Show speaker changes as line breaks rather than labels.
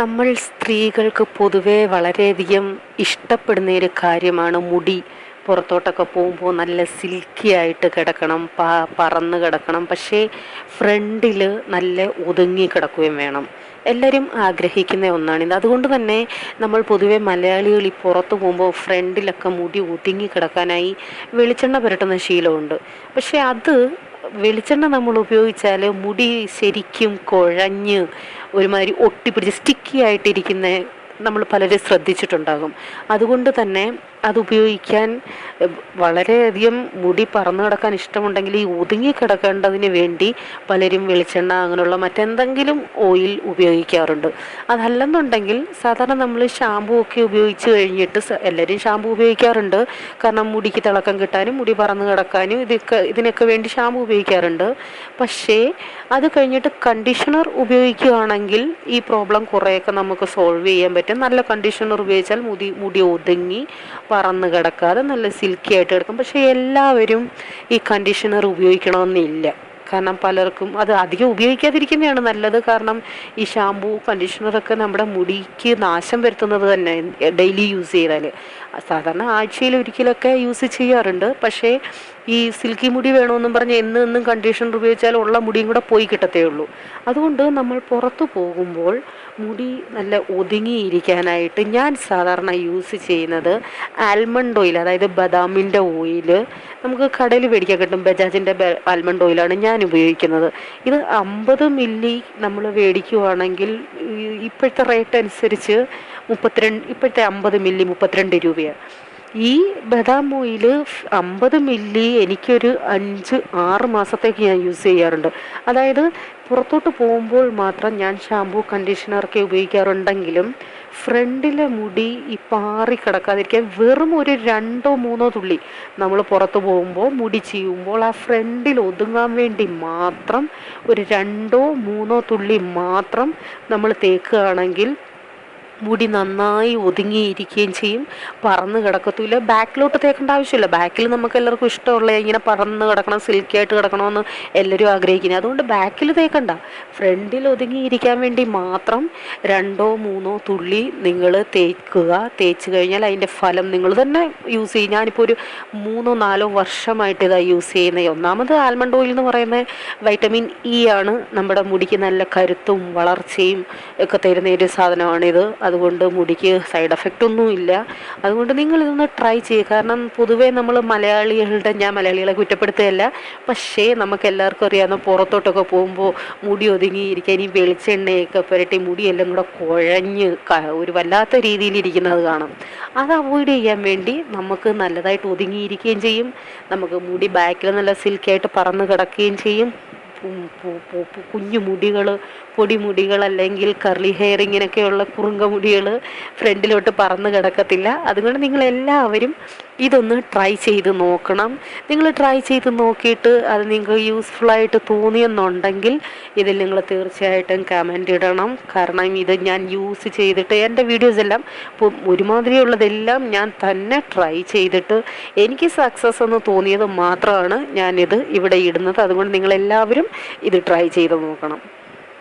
നമ്മൾ സ്ത്രീകൾക്ക് പൊതുവേ വളരെയധികം ഇഷ്ടപ്പെടുന്ന ഒരു കാര്യമാണ് മുടി. പുറത്തോട്ടൊക്കെ പോകുമ്പോൾ നല്ല സിൽക്കി ആയിട്ട് കിടക്കണം പ പറന്ന് കിടക്കണം. പക്ഷേ ഫ്രണ്ടിൽ നല്ല ഒതുങ്ങി കിടക്കുകയും വേണം. എല്ലാവരും ആഗ്രഹിക്കുന്ന ഒന്നാണിത് അതുകൊണ്ട് തന്നെ നമ്മൾ പൊതുവെ മലയാളികൾ ഈ പുറത്ത് പോകുമ്പോൾ ഫ്രണ്ടിലൊക്കെ മുടി ഒതുങ്ങി കിടക്കാനായി വെളിച്ചെണ്ണ പുരട്ടുന്ന ശീലമുണ്ട്. പക്ഷേ അത് വെളിച്ചെണ്ണ നമ്മൾ ഉപയോഗിച്ചാൽ മുടി ശരിക്കും കുഴഞ്ഞ് ഒരുമാതിരി ഒട്ടിപ്പിടിച്ച് സ്റ്റിക്കി ആയിട്ടിരിക്കുന്ന നമ്മൾ പലരും ശ്രദ്ധിച്ചിട്ടുണ്ടാകും. അതുകൊണ്ട് തന്നെ അത് ഉപയോഗിക്കാൻ വളരെയധികം മുടി പറന്നു കിടക്കാൻ ഇഷ്ടമുണ്ടെങ്കിൽ ഈ ഒതുങ്ങി കിടക്കേണ്ടതിന് വേണ്ടി പലരും വെളിച്ചെണ്ണ അങ്ങനെയുള്ള മറ്റെന്തെങ്കിലും ഓയിൽ ഉപയോഗിക്കാറുണ്ട്. അതല്ലെന്നുണ്ടെങ്കിൽ സാധാരണ നമ്മൾ ഷാമ്പു ഒക്കെ ഉപയോഗിച്ച് കഴിഞ്ഞിട്ട് എല്ലാവരും ഷാമ്പു ഉപയോഗിക്കാറുണ്ട്. കാരണം മുടിക്ക് തിളക്കം കിട്ടാനും മുടി പറന്നു കിടക്കാനും ഇതൊക്കെ ഇതിനൊക്കെ വേണ്ടി ഷാമ്പു ഉപയോഗിക്കാറുണ്ട്. പക്ഷേ അത് കഴിഞ്ഞിട്ട് കണ്ടീഷണർ ഉപയോഗിക്കുകയാണെങ്കിൽ ഈ പ്രോബ്ലം കുറേയൊക്കെ നമുക്ക് സോൾവ് ചെയ്യാൻ പറ്റും. നല്ല കണ്ടീഷണർ ഉപയോഗിച്ചാൽ മുടി മുടി ഒതുങ്ങി പറന്ന് കിടക്കാതെ നല്ല സിൽക്കി ആയിട്ട് കിടക്കും. പക്ഷേ എല്ലാവരും ഈ കണ്ടീഷണർ ഉപയോഗിക്കണമെന്നില്ല. കാരണം പലർക്കും അത് അധികം ഉപയോഗിക്കാതിരിക്കുന്നതാണ് നല്ലത്. കാരണം ഈ ഷാമ്പൂ കണ്ടീഷണറൊക്കെ നമ്മുടെ മുടിക്ക് നാശം വരുത്തുന്നത് തന്നെ ഡെയിലി യൂസ് ചെയ്താൽ സാധാരണ ആഴ്ചയിൽ ഒരിക്കലൊക്കെ യൂസ് ചെയ്യാറുണ്ട്. പക്ഷേ ഈ സിൽക്കി മുടി വേണമെന്നും പറഞ്ഞ് എന്നും എന്നും കണ്ടീഷണർ ഉപയോഗിച്ചാൽ ഉള്ള മുടിയും കൂടെ പോയി കിട്ടത്തേ ഉള്ളൂ. അതുകൊണ്ട് നമ്മൾ പുറത്തു പോകുമ്പോൾ മുടി നല്ല ഒതുങ്ങിയിരിക്കാനായിട്ട് ഞാൻ സാധാരണ യൂസ് ചെയ്യുന്നത് ആൽമണ്ട് ഓയിൽ അതായത് ബദാമിന്റെ ഓയിൽ നമുക്ക് കടയിൽ മേടിക്കാൻ കിട്ടും. ബജാജിന്റെ ആൽമണ്ട് ഓയിലാണ് ഞാൻ ഉപയോഗിക്കുന്നത്. ഇത് അമ്പത് മില്ലി നമ്മൾ മേടിക്കുവാണെങ്കിൽ ഇപ്പോഴത്തെ റേറ്റ് അനുസരിച്ച് മുപ്പത്തിരണ്ട് ഇപ്പോഴത്തെ അമ്പത് മില്ലി മുപ്പത്തിരണ്ട് രൂപയാണ്. ഈ ബദാം ഓയിൽ അമ്പത് മില്ലി എനിക്കൊരു അഞ്ച് ആറ് മാസത്തേക്ക് ഞാൻ യൂസ് ചെയ്യാറുണ്ട്. അതായത് പുറത്തോട്ട് പോകുമ്പോൾ മാത്രം ഞാൻ ഷാമ്പൂ കണ്ടീഷണറൊക്കെ ഉപയോഗിക്കാറുണ്ടെങ്കിലും ഫ്രണ്ടിലെ മുടി ഈ പാറി കിടക്കാതിരിക്കാൻ വെറും ഒരു രണ്ടോ മൂന്നോ തുള്ളി നമ്മൾ പുറത്ത് പോകുമ്പോൾ മുടി ചെയ്യുമ്പോൾ ആ ഫ്രണ്ടിൽ ഒതുങ്ങാൻ വേണ്ടി മാത്രം ഒരു രണ്ടോ മൂന്നോ തുള്ളി മാത്രം നമ്മൾ തേക്കുകയാണെങ്കിൽ മുടി നന്നായി ഒതുങ്ങിയിരിക്കുകയും ചെയ്യും. പറന്ന് കിടക്കത്തൂല ബാക്കിലോട്ട് തേക്കേണ്ട ആവശ്യമില്ല. ബാക്കിൽ നമുക്ക് എല്ലാവർക്കും ഇഷ്ടമുള്ള ഇങ്ങനെ പറന്ന് കിടക്കണം സിൽക്കി ആയിട്ട് കിടക്കണമെന്ന് എല്ലാവരും ആഗ്രഹിക്കുന്നത് അതുകൊണ്ട് ബാക്കിൽ തേക്കണ്ട. ഫ്രണ്ടിൽ ഒതുങ്ങിയിരിക്കാൻ വേണ്ടി മാത്രം രണ്ടോ മൂന്നോ തുള്ളി നിങ്ങൾ തേക്കുക. തേച്ച് കഴിഞ്ഞാൽ അതിന്റെ ഫലം നിങ്ങൾ തന്നെ യൂസ് ചെയ്യും. ഞാനിപ്പോൾ ഒരു മൂന്നോ നാലോ വർഷമായിട്ട് ഇതാണ് യൂസ് ചെയ്യുന്നത് ഒന്നാമത് ആൽമണ്ട് ഓയിൽ എന്ന് പറയുന്നത് വൈറ്റമിൻ ഇ ആണ് നമ്മുടെ മുടിക്ക് നല്ല കരുത്തും വളർച്ചയും ഒക്കെ തരുന്ന ഒരു സാധനമാണിത്. അതുകൊണ്ട് മുടിക്ക് സൈഡ് എഫക്റ്റ് ഒന്നും ഇല്ല. അതുകൊണ്ട് നിങ്ങൾ ഇതൊന്ന് ട്രൈ ചെയ്യുക കാരണം പൊതുവേ നമ്മൾ മലയാളികളുടെ ഞാൻ മലയാളികളെ കുറ്റപ്പെടുത്തുകയല്ല. പക്ഷേ നമുക്ക് എല്ലാവർക്കും അറിയാവുന്ന പുറത്തോട്ടൊക്കെ പോകുമ്പോൾ മുടി ഒതുങ്ങിയിരിക്കാൻ ഈ വെളിച്ചെണ്ണയൊക്കെ പുരട്ടി മുടിയെല്ലാം കൂടെ കുഴഞ്ഞ് ഒരു വല്ലാത്ത രീതിയിലിരിക്കുന്നത് കാണും. അത് അവോയ്ഡ് ചെയ്യാൻ വേണ്ടി നമുക്ക് നല്ലതായിട്ട് ഒതുങ്ങിയിരിക്കുകയും ചെയ്യും. നമുക്ക് മുടി ബാക്കിൽ നല്ല സിൽക്കായിട്ട് പറന്ന് കിടക്കുകയും ചെയ്യും. കുഞ്ഞു മുടികൾ പൊടിമുടികൾ അല്ലെങ്കിൽ കർലി ഹെയർ ഇങ്ങനെയൊക്കെയുള്ള കുറുങ്ക മുടികൾ ഫ്രണ്ടിലോട്ട് പറന്ന് കിടക്കത്തില്ല. അതുകൊണ്ട് നിങ്ങൾ എല്ലാവരും ഇതൊന്ന് ട്രൈ ചെയ്ത് നോക്കണം. നിങ്ങൾ ട്രൈ ചെയ്ത് നോക്കിയിട്ട് അത് നിങ്ങൾക്ക് യൂസ്ഫുൾ ആയിട്ട് തോന്നിയെന്നുണ്ടെങ്കിൽ ഇതിൽ നിങ്ങൾ തീർച്ചയായിട്ടും കമന്റ് ഇടണം. കാരണം ഇത് ഞാൻ യൂസ് ചെയ്തിട്ട് എന്റെ വീഡിയോസ് എല്ലാം ഒരുമാതിരിയുള്ളതെല്ലാം ഞാൻ തന്നെ ട്രൈ ചെയ്തിട്ട് എനിക്ക് സക്സസ് എന്ന് തോന്നിയത് മാത്രമാണ് ഞാനിത് ഇവിടെ ഇടുന്നത്. അതുകൊണ്ട് നിങ്ങളെല്ലാവരും ഇത് ട്രൈ ചെയ്ത് നോക്കണം.